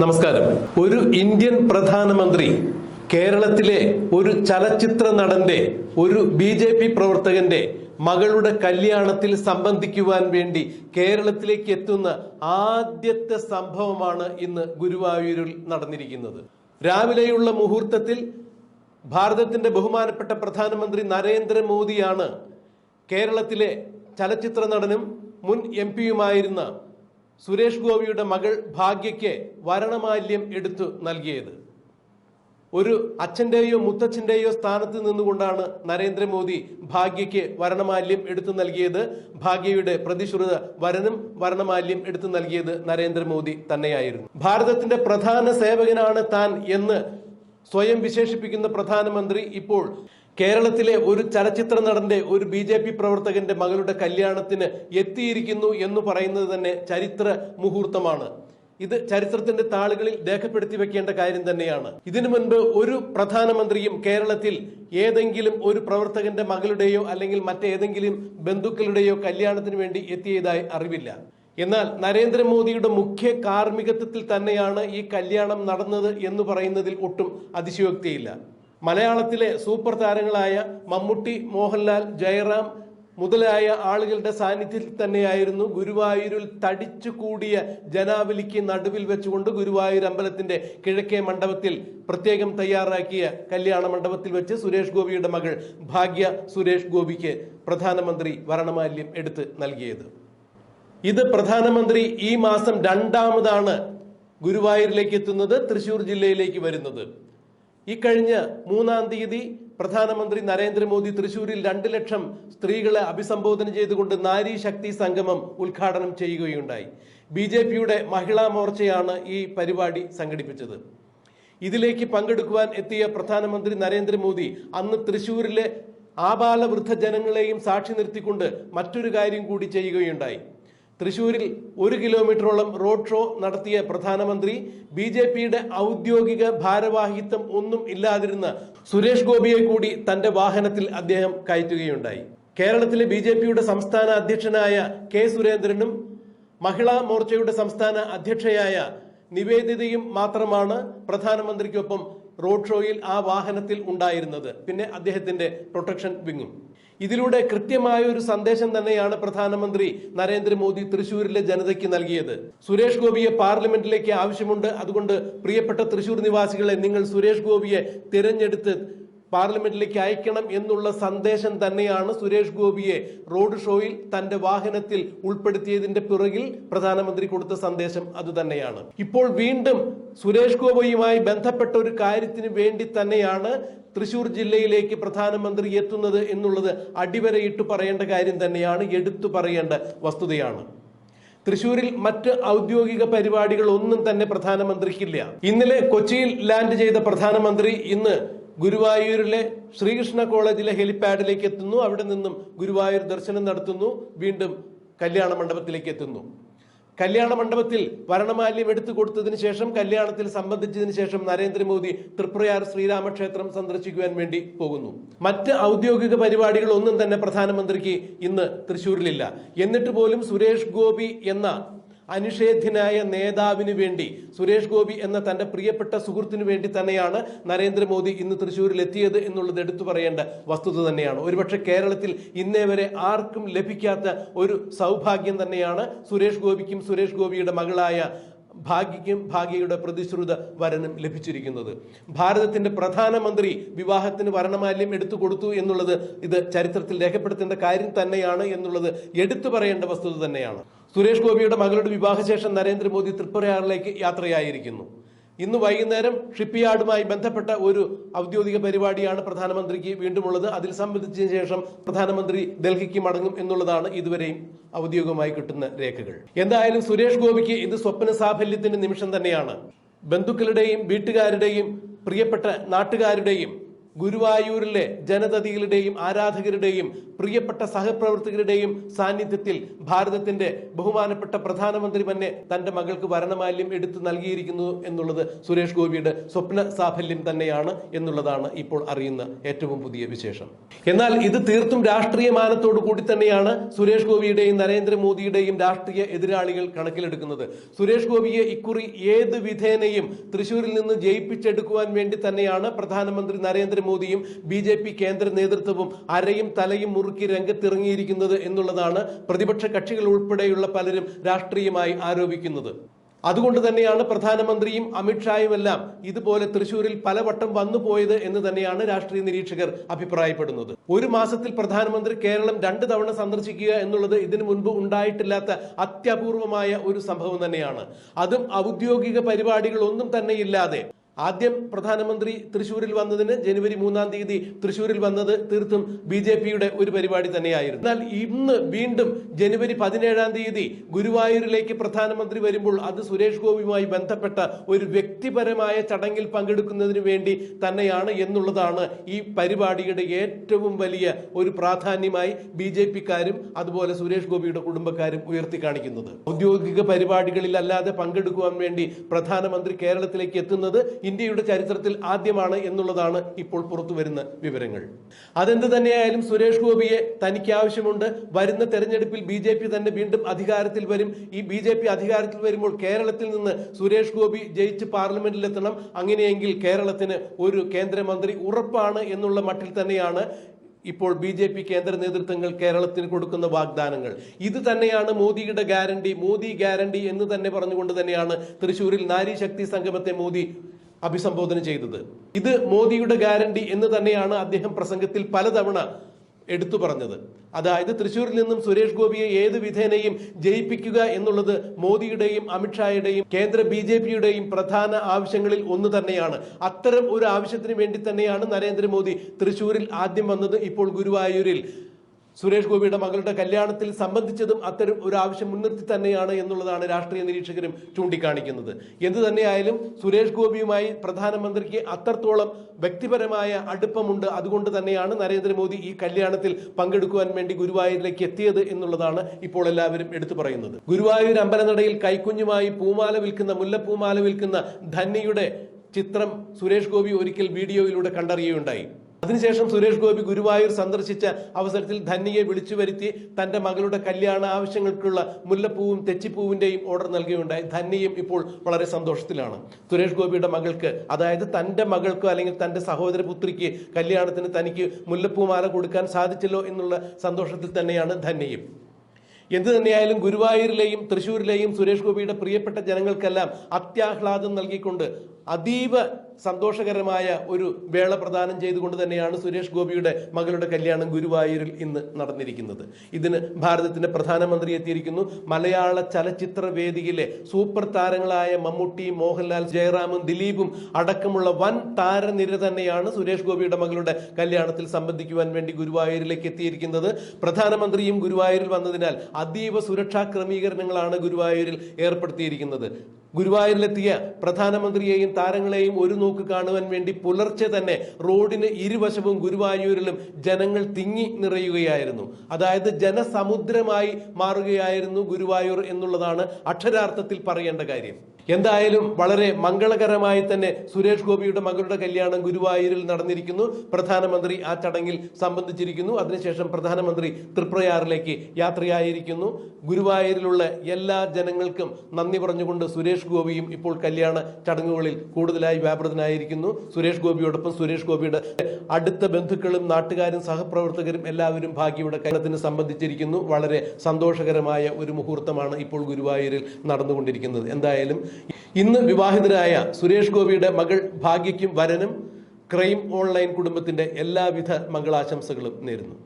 നമസ്കാരം. ഒരു ഇന്ത്യൻ പ്രധാനമന്ത്രി കേരളത്തിലെ ഒരു ചലച്ചിത്ര നടന്റെ ഒരു ബി ജെ പി പ്രവർത്തകന്റെ മകളുടെ കല്യാണത്തിൽ സംബന്ധിക്കുവാൻ വേണ്ടി കേരളത്തിലേക്ക് എത്തുന്ന ആദ്യത്തെ സംഭവമാണ് ഇന്ന് ഗുരുവായൂരിൽ നടന്നിരിക്കുന്നത്. രാവിലെയുള്ള മുഹൂർത്തത്തിൽ ഭാരതത്തിന്റെ ബഹുമാനപ്പെട്ട പ്രധാനമന്ത്രി നരേന്ദ്രമോദിയാണ് കേരളത്തിലെ ചലച്ചിത്ര നടനും മുൻ എം പിയുമായിരുന്ന സുരേഷ് ഗോപിയുടെ മകൾ ഭാഗ്യയ്ക്ക് വരണമാല്യം എടുത്തു നൽകിയത്. ഒരു അച്ഛന്റെയോ മുത്തച്ഛന്റെയോ സ്ഥാനത്ത് നിന്നുകൊണ്ടാണ് നരേന്ദ്രമോദി ഭാഗ്യയ്ക്ക് വരണമാല്യം എടുത്തു നൽകിയത്. ഭാഗ്യയുടെ പ്രതിശ്രുത വരനും വരണമാല്യം എടുത്തു നൽകിയത് നരേന്ദ്രമോദി തന്നെയായിരുന്നു. ഭാരതത്തിന്റെ പ്രധാന സേവകനാണ് താൻ എന്ന് സ്വയം വിശേഷിപ്പിക്കുന്ന പ്രധാനമന്ത്രി ഇപ്പോൾ കേരളത്തിലെ ഒരു ചലച്ചിത്ര നടന്റെ ഒരു ബി ജെ പി പ്രവർത്തകന്റെ മകളുടെ കല്യാണത്തിന് എത്തിയിരിക്കുന്നു എന്ന് പറയുന്നത് തന്നെ ചരിത്ര മുഹൂർത്തമാണ്. ഇത് ചരിത്രത്തിന്റെ താളുകളിൽ രേഖപ്പെടുത്തി വെക്കേണ്ട കാര്യം തന്നെയാണ്. ഇതിനു മുൻപ് ഒരു പ്രധാനമന്ത്രിയും കേരളത്തിൽ ഏതെങ്കിലും ഒരു പ്രവർത്തകന്റെ മകളുടെയോ അല്ലെങ്കിൽ മറ്റേതെങ്കിലും ബന്ധുക്കളുടെയോ കല്യാണത്തിന് വേണ്ടി എത്തിയതായി അറിവില്ല. എന്നാൽ നരേന്ദ്രമോദിയുടെ മുഖ്യ കാർമ്മികത്വത്തിൽ തന്നെയാണ് ഈ കല്യാണം നടന്നത് എന്ന് പറയുന്നതിൽ ഒട്ടും അതിശയോക്തിയില്ല. മലയാളത്തിലെ സൂപ്പർ താരങ്ങളായ മമ്മൂട്ടി മോഹൻലാൽ ജയറാം മുതലായ ആളുകളുടെ സാന്നിധ്യത്തിൽ തന്നെയായിരുന്നു ഗുരുവായൂരിൽ തടിച്ചു കൂടിയ ജനാവലിക്ക് നടുവിൽ വെച്ചുകൊണ്ട് ഗുരുവായൂർ അമ്പലത്തിന്റെ കിഴക്കേ മണ്ഡപത്തിൽ പ്രത്യേകം തയ്യാറാക്കിയ കല്യാണ മണ്ഡപത്തിൽ വെച്ച് സുരേഷ് ഗോപിയുടെ മകൾ ഭാഗ്യ സുരേഷ് ഗോപിക്ക് പ്രധാനമന്ത്രി വരണമാല്യം എടുത്ത് നൽകിയത്. ഇത് പ്രധാനമന്ത്രി ഈ മാസം രണ്ടാമതാണ് ഗുരുവായൂരിലേക്ക് എത്തുന്നത് തൃശൂർ ജില്ലയിലേക്ക് വരുന്നത്. ഇക്കഴിഞ്ഞ മൂന്നാം തീയതി പ്രധാനമന്ത്രി നരേന്ദ്രമോദി തൃശൂരിൽ രണ്ട് ലക്ഷം സ്ത്രീകളെ അഭിസംബോധന ചെയ്തുകൊണ്ട് നാരി ശക്തി സംഗമം ഉദ്ഘാടനം ചെയ്യുകയുണ്ടായി. ബി ജെ പിയുടെ മഹിളാ മോർച്ചയാണ് ഈ പരിപാടി സംഘടിപ്പിച്ചത്. ഇതിലേക്ക് പങ്കെടുക്കുവാൻ എത്തിയ പ്രധാനമന്ത്രി നരേന്ദ്രമോദി അന്ന് തൃശൂരിലെ ആബാലവൃദ്ധ ജനങ്ങളെയും സാക്ഷി നിർത്തിക്കൊണ്ട് മറ്റൊരു കാര്യം കൂടി ചെയ്യുകയുണ്ടായി. തൃശൂരിൽ ഒരു കിലോമീറ്ററോളം റോഡ് ഷോ നടത്തിയ പ്രധാനമന്ത്രി ബി ജെ പിയുടെ ഔദ്യോഗിക ഭാരവാഹിത്വം ഒന്നും ഇല്ലാതിരുന്ന സുരേഷ് ഗോപിയെ കൂടി തന്റെ വാഹനത്തിൽ അദ്ദേഹം കയറ്റുകയുണ്ടായി. കേരളത്തിലെ ബി ജെ പിയുടെ സംസ്ഥാന അധ്യക്ഷനായ കെ സുരേന്ദ്രനും മഹിളാ മോർച്ചയുടെ സംസ്ഥാന അധ്യക്ഷയായ നിവേദിതയും മാത്രമാണ് പ്രധാനമന്ത്രിക്കൊപ്പം റോഡ് ഷോയിൽ ആ വാഹനത്തിൽ ഉണ്ടായിരുന്നത്. പിന്നെ അദ്ദേഹത്തിന്റെ പ്രൊട്ടക്ഷൻ വിങ്ങും. ഇതിലൂടെ കൃത്യമായ ഒരു സന്ദേശം തന്നെയാണ് പ്രധാനമന്ത്രി നരേന്ദ്രമോദി തൃശൂരിലെ ജനതയ്ക്ക് നൽകിയത്. സുരേഷ് ഗോപിയെ പാർലമെന്റിലേക്ക് ആവശ്യമുണ്ട്. അതുകൊണ്ട് പ്രിയപ്പെട്ട തൃശൂർ നിവാസികളെ നിങ്ങൾ സുരേഷ് ഗോപിയെ തിരഞ്ഞെടുത്ത് പാർലമെന്റിലേക്ക് അയക്കണം എന്നുള്ള സന്ദേശം തന്നെയാണ് സുരേഷ് ഗോപിയെ റോഡ് ഷോയിൽ തന്റെ വാഹനത്തിൽ ഉൾപ്പെടുത്തിയതിന്റെ പിറകിൽ പ്രധാനമന്ത്രി കൊടുത്ത സന്ദേശം അതുതന്നെയാണ്. ഇപ്പോൾ വീണ്ടും സുരേഷ് ഗോപിയുമായി ബന്ധപ്പെട്ട ഒരു കാര്യത്തിന് വേണ്ടി തന്നെയാണ് തൃശൂർ ജില്ലയിലേക്ക് പ്രധാനമന്ത്രി എത്തുന്നത് എന്നുള്ളത് അടിവരയിട്ട് പറയേണ്ട കാര്യം തന്നെയാണ് എടുത്തു പറയേണ്ട വസ്തുതയാണ്. തൃശൂരിൽ മറ്റ് ഔദ്യോഗിക പരിപാടികൾ ഒന്നും തന്നെ പ്രധാനമന്ത്രിക്കില്ല. ഇന്നലെ കൊച്ചിയിൽ ലാൻഡ് ചെയ്ത പ്രധാനമന്ത്രി ഇന്ന് ഗുരുവായൂരിലെ ശ്രീകൃഷ്ണ കോളേജിലെ ഹെലിപ്പാഡിലേക്ക് എത്തുന്നു. അവിടെ നിന്നും ഗുരുവായൂർ ദർശനം നടത്തുന്നു. വീണ്ടും കല്യാണ മണ്ഡപത്തിലേക്ക് എത്തുന്നു. കല്യാണ മണ്ഡപത്തിൽ വരണമാല്യം എടുത്തു കൊടുത്തതിന് ശേഷം കല്യാണത്തിൽ സംബന്ധിച്ചതിന് ശേഷം നരേന്ദ്രമോദി തൃപ്രയാർ ശ്രീരാമക്ഷേത്രം സന്ദർശിക്കുവാൻ വേണ്ടി പോകുന്നു. മറ്റ് ഔദ്യോഗിക പരിപാടികൾ ഒന്നും തന്നെ പ്രധാനമന്ത്രിക്ക് ഇന്ന് തൃശൂരിലില്ല എന്നിട്ട് പോലും സുരേഷ് ഗോപി എന്ന അനിഷേധ്യനായ നേതാവിന് വേണ്ടി സുരേഷ് ഗോപി എന്ന തന്റെ പ്രിയപ്പെട്ട സുഹൃത്തിനു വേണ്ടി തന്നെയാണ് നരേന്ദ്രമോദി ഇന്ന് തൃശ്ശൂരിൽ എത്തിയത് എന്നുള്ളത് എടുത്തു പറയേണ്ട വസ്തുത തന്നെയാണ്. ഒരുപക്ഷെ കേരളത്തിൽ ഇന്നേ വരെ ആർക്കും ലഭിക്കാത്ത ഒരു സൗഭാഗ്യം തന്നെയാണ് സുരേഷ് ഗോപിക്കും സുരേഷ് ഗോപിയുടെ മകളായ ഭാഗ്യയ്ക്കും ഭാഗ്യയുടെ പ്രതിശ്രുത വരനും ലഭിച്ചിരിക്കുന്നത്. ഭാരതത്തിന്റെ പ്രധാനമന്ത്രി വിവാഹത്തിന് വരണമാല്യം എടുത്തു കൊടുത്തു എന്നുള്ളത് ഇത് ചരിത്രത്തിൽ രേഖപ്പെടുത്തേണ്ട കാര്യം തന്നെയാണ് എന്നുള്ളത് എടുത്തു പറയേണ്ട വസ്തുത തന്നെയാണ്. സുരേഷ് ഗോപിയുടെ മകളുടെ വിവാഹശേഷം നരേന്ദ്രമോദി തൃപ്പുരയാറിലേക്ക് യാത്രയായിരിക്കുന്നു. ഇന്ന് വൈകുന്നേരം ഷിപ്പ്യാർഡുമായി ബന്ധപ്പെട്ട ഒരു ഔദ്യോഗിക പരിപാടിയാണ് പ്രധാനമന്ത്രിക്ക് വീണ്ടുമുള്ളത്. അതിൽ സംബന്ധിച്ചതിന് ശേഷം പ്രധാനമന്ത്രി ഡൽഹിക്ക് മടങ്ങും എന്നുള്ളതാണ് ഇതുവരെയും ഔദ്യോഗികമായി കിട്ടുന്ന രേഖകൾ. എന്തായാലും സുരേഷ് ഗോപിക്ക് ഇത് സ്വപ്ന സാഫല്യത്തിന്റെ നിമിഷം തന്നെയാണ്. ബന്ധുക്കളുടെയും വീട്ടുകാരുടെയും പ്രിയപ്പെട്ട നാട്ടുകാരുടെയും ഗുരുവായൂരിലെ ജനതതികളുടെയും ആരാധകരുടെയും പ്രിയപ്പെട്ട സഹപ്രവർത്തകരുടെയും സാന്നിധ്യത്തിൽ ഭാരതത്തിന്റെ ബഹുമാനപ്പെട്ട പ്രധാനമന്ത്രി തന്നെ തന്റെ മകൾക്ക് വരണമാല്യം എടുത്തു നൽകിയിരിക്കുന്നു എന്നുള്ളത് സുരേഷ് ഗോപിയുടെ സ്വപ്ന സാഫല്യം തന്നെയാണ് എന്നുള്ളതാണ് ഇപ്പോൾ അറിയുന്ന ഏറ്റവും പുതിയ വിശേഷം. എന്നാൽ ഇത് തീർത്തും രാഷ്ട്രീയ മാനത്തോടു കൂടി തന്നെയാണ് സുരേഷ് ഗോപിയുടെയും നരേന്ദ്രമോദിയുടെയും രാഷ്ട്രീയ എതിരാളികൾ കണക്കിലെടുക്കുന്നത്. സുരേഷ് ഗോപിയെ ഇക്കുറി ഏത് വിധേനയും തൃശൂരിൽ നിന്ന് ജയിപ്പിച്ചെടുക്കുവാൻ വേണ്ടി തന്നെയാണ് പ്രധാനമന്ത്രി നരേന്ദ്രമോദിയും ബി ജെ പി കേന്ദ്ര നേതൃത്വവും അരയും തലയും മുറുക്കി രംഗത്തിറങ്ങിയിരിക്കുന്നത് എന്നുള്ളതാണ് പ്രതിപക്ഷ കക്ഷികൾ ഉൾപ്പെടെയുള്ള പലരും രാഷ്ട്രീയമായി ആരോപിക്കുന്നത്. അതുകൊണ്ട് തന്നെയാണ് പ്രധാനമന്ത്രിയും അമിത്ഷായുമെല്ലാം ഇതുപോലെ തൃശൂരിൽ പലവട്ടം വന്നു പോയത് എന്ന് തന്നെയാണ് രാഷ്ട്രീയ നിരീക്ഷകർ അഭിപ്രായപ്പെടുന്നത്. ഒരു മാസത്തിൽ പ്രധാനമന്ത്രി കേരളം രണ്ട് തവണ സന്ദർശിക്കുക എന്നുള്ളത് ഇതിനു മുൻപ് ഉണ്ടായിട്ടില്ലാത്ത അത്യപൂർവമായ ഒരു സംഭവം തന്നെയാണ്. അതും ഔദ്യോഗിക പരിപാടികളൊന്നും തന്നെ ഇല്ലാതെ ആദ്യം പ്രധാനമന്ത്രി തൃശൂരിൽ വന്നതിന് ജനുവരി മൂന്നാം തീയതി തൃശൂരിൽ വന്നത് തീർത്തും ബി ജെ പിയുടെ ഒരു പരിപാടി തന്നെയായിരുന്നു. എന്നാൽ ഇന്ന് വീണ്ടും ജനുവരി പതിനേഴാം തീയതി ഗുരുവായൂരിലേക്ക് പ്രധാനമന്ത്രി വരുമ്പോൾ അത് സുരേഷ് ഗോപിയുമായി ബന്ധപ്പെട്ട ഒരു വ്യക്തിപരമായ ചടങ്ങിൽ പങ്കെടുക്കുന്നതിന് വേണ്ടി തന്നെയാണ് എന്നുള്ളതാണ് ഈ പരിപാടിയുടെ ഏറ്റവും വലിയ ഒരു പ്രാധാന്യമായി ബി ജെ പിക്കാരും അതുപോലെ സുരേഷ് ഗോപിയുടെ കുടുംബക്കാരും ഉയർത്തി കാണിക്കുന്നത് ഔദ്യോഗിക പരിപാടികളിൽ അല്ലാതെ പങ്കെടുക്കുവാൻ വേണ്ടി പ്രധാനമന്ത്രി കേരളത്തിലേക്ക് എത്തുന്നത് ഇന്ത്യയുടെ ചരിത്രത്തിൽ ആദ്യമാണ് എന്നുള്ളതാണ് ഇപ്പോൾ പുറത്തു വരുന്ന വിവരങ്ങൾ. അതെന്ത് തന്നെയായാലും സുരേഷ് ഗോപിയെ തനിക്ക് ആവശ്യമുണ്ട്. വരുന്ന തെരഞ്ഞെടുപ്പിൽ ബി ജെ പി തന്നെ വീണ്ടും അധികാരത്തിൽ വരും. ഈ ബി ജെ പി അധികാരത്തിൽ വരുമ്പോൾ കേരളത്തിൽ നിന്ന് സുരേഷ് ഗോപി ജയിച്ച് പാർലമെന്റിലെത്തണം. അങ്ങനെയെങ്കിൽ കേരളത്തിന് ഒരു കേന്ദ്രമന്ത്രി ഉറപ്പാണ് എന്നുള്ള മട്ടിൽ തന്നെയാണ് ഇപ്പോൾ ബി ജെ പി കേന്ദ്ര നേതൃത്വങ്ങൾ കേരളത്തിന് കൊടുക്കുന്ന വാഗ്ദാനങ്ങൾ. ഇത് തന്നെയാണ് മോദിയുടെ ഗ്യാരണ്ടി. മോദി ഗ്യാരണ്ടി എന്ന് തന്നെ പറഞ്ഞുകൊണ്ട് തന്നെയാണ് തൃശൂരിൽ നാരി ശക്തി സംഗമത്തെ മോദി അഭിസംബോധന ചെയ്തത്. ഇത് മോദിയുടെ ഗ്യാരണ്ടി എന്ന് തന്നെയാണ് അദ്ദേഹം പ്രസംഗത്തിൽ പലതവണ എടുത്തു പറഞ്ഞത്. അതായത് തൃശൂരിൽ നിന്നും സുരേഷ് ഗോപിയെ ഏത് വിധേനയും ജയിപ്പിക്കുക എന്നുള്ളത് മോദിയുടെയും അമിത്ഷായുടെയും കേന്ദ്ര ബി ജെ പിയുടെയും പ്രധാന ആവശ്യങ്ങളിൽ ഒന്ന് തന്നെയാണ്. അത്തരം ഒരു ആവശ്യത്തിന് വേണ്ടി തന്നെയാണ് നരേന്ദ്രമോദി തൃശൂരിൽ ആദ്യം വന്നത് ഇപ്പോൾ ഗുരുവായൂരിൽ. സുരേഷ് ഗോപിയുടെ മകളുടെ കല്യാണത്തിൽ സംബന്ധിച്ചതും അത്തരം ഒരു ആവശ്യം മുൻനിർത്തി തന്നെയാണ് എന്നുള്ളതാണ് രാഷ്ട്രീയ നിരീക്ഷകരും ചൂണ്ടിക്കാണിക്കുന്നത്. എന്തു തന്നെയായാലും സുരേഷ് ഗോപിയുമായി പ്രധാനമന്ത്രിക്ക് അത്രത്തോളം വ്യക്തിപരമായ അടുപ്പമുണ്ട്. അതുകൊണ്ട് തന്നെയാണ് നരേന്ദ്രമോദി ഈ കല്യാണത്തിൽ പങ്കെടുക്കുവാൻ വേണ്ടി ഗുരുവായൂരിലേക്ക് എത്തിയത് എന്നുള്ളതാണ് ഇപ്പോൾ എല്ലാവരും എടുത്തു പറയുന്നത്. ഗുരുവായൂർ അമ്പലനടയിൽ കൈക്കുഞ്ഞുമായി പൂമാല വിൽക്കുന്ന മുല്ലപ്പൂമാല വിൽക്കുന്ന ധന്യയുടെ ചിത്രം സുരേഷ് ഗോപി ഒരിക്കൽ വീഡിയോയിലൂടെ കണ്ടറിയുകയുണ്ടായി. അതിനുശേഷം സുരേഷ് ഗോപി ഗുരുവായൂർ സന്ദർശിച്ച അവസരത്തിൽ ധന്യയെ വിളിച്ചു വരുത്തി തന്റെ മകളുടെ കല്യാണ ആവശ്യങ്ങൾക്കുള്ള മുല്ലപ്പൂവും തെച്ചിപ്പൂവിന്റെയും ഓർഡർ നൽകുകയുണ്ടായി. ധന്യയും ഇപ്പോൾ വളരെ സന്തോഷത്തിലാണ്. സുരേഷ് ഗോപിയുടെ മകൾക്ക് അതായത് തന്റെ മകൾക്കോ അല്ലെങ്കിൽ തന്റെ സഹോദര പുത്രിക്ക് കല്യാണത്തിന് തനിക്ക് മുല്ലപ്പൂമാല കൊടുക്കാൻ സാധിച്ചല്ലോ എന്നുള്ള സന്തോഷത്തിൽ തന്നെയാണ് ധന്യയും എന്ത് തന്നെയായാലും ഗുരുവായൂരിലെയും തൃശ്ശൂരിലെയും സുരേഷ് ഗോപിയുടെ പ്രിയപ്പെട്ട ജനങ്ങൾക്കെല്ലാം അത്യാഹ്ലാദം നൽകിക്കൊണ്ട് അതീവ സന്തോഷകരമായ ഒരു വേള പ്രദാനം ചെയ്തുകൊണ്ട് തന്നെയാണ് സുരേഷ് ഗോപിയുടെ മകളുടെ കല്യാണം ഗുരുവായൂരിൽ ഇന്ന് നടന്നിരിക്കുന്നത്. ഇതിന് ഭാരതത്തിന്റെ പ്രധാനമന്ത്രി എത്തിയിരിക്കുന്നു. മലയാള ചലച്ചിത്ര വേദിയിലെ സൂപ്പർ താരങ്ങളായ മമ്മൂട്ടി മോഹൻലാൽ ജയറാമും ദിലീപും അടക്കമുള്ള വൻ താരനിര തന്നെയാണ് സുരേഷ് ഗോപിയുടെ മകളുടെ കല്യാണത്തിൽ സംബന്ധിക്കുവാൻ വേണ്ടി ഗുരുവായൂരിലേക്ക് എത്തിയിരിക്കുന്നത്. പ്രധാനമന്ത്രിയും ഗുരുവായൂരിൽ വന്നതിനാൽ അതീവ സുരക്ഷാ ക്രമീകരണങ്ങളാണ് ഗുരുവായൂരിൽ ഏർപ്പെടുത്തിയിരിക്കുന്നത്. ഗുരുവായൂരിലെത്തിയ പ്രധാനമന്ത്രിയെയും താരങ്ങളെയും ഒരു നോക്ക് കാണുവാൻ വേണ്ടി പുലർച്ചെ തന്നെ റോഡിന് ഇരുവശവും ഗുരുവായൂരിലും ജനങ്ങൾ തിങ്ങി നിറയുകയായിരുന്നു. അതായത് ജനസമുദ്രമായി മാറുകയായിരുന്നു ഗുരുവായൂർ എന്നുള്ളതാണ് അക്ഷരാർത്ഥത്തിൽ പറയേണ്ട കാര്യം. എന്തായാലും വളരെ മംഗളകരമായി തന്നെ സുരേഷ് ഗോപിയുടെ മകളുടെ കല്യാണം ഗുരുവായൂരിൽ നടന്നിരിക്കുന്നു. പ്രധാനമന്ത്രി ആ ചടങ്ങിൽ സംബന്ധിച്ചിരിക്കുന്നു. അതിനുശേഷം പ്രധാനമന്ത്രി തൃപ്രയാറിലേക്ക് യാത്രയായിരിക്കുന്നു. ഗുരുവായൂരിലുള്ള എല്ലാ ജനങ്ങൾക്കും നന്ദി പറഞ്ഞുകൊണ്ട് സുരേഷ് ഗോപിയും ഇപ്പോൾ കല്യാണ ചടങ്ങുകളിൽ കൂടുതലായി വ്യാപൃതനായിരിക്കുന്നു. സുരേഷ് ഗോപിയോടൊപ്പം സുരേഷ് ഗോപിയുടെ അടുത്ത ബന്ധുക്കളും നാട്ടുകാരും സഹപ്രവർത്തകരും എല്ലാവരും ഭാഗ്യയുടെ കല്യാണത്തിന് സംബന്ധിച്ചിരിക്കുന്നു. വളരെ സന്തോഷകരമായ ഒരു മുഹൂർത്തമാണ് ഇപ്പോൾ ഗുരുവായൂരിൽ നടന്നുകൊണ്ടിരിക്കുന്നത്. എന്തായാലും ഇന്ന് വിവാഹിതരായ സുരേഷ് ഗോപിയുടെ മകൾ ഭാഗ്യയ്ക്കും വരനും ക്രൈം ഓൺലൈൻ കുടുംബത്തിന്റെ എല്ലാവിധ മംഗളാശംസകളും നേരുന്നു.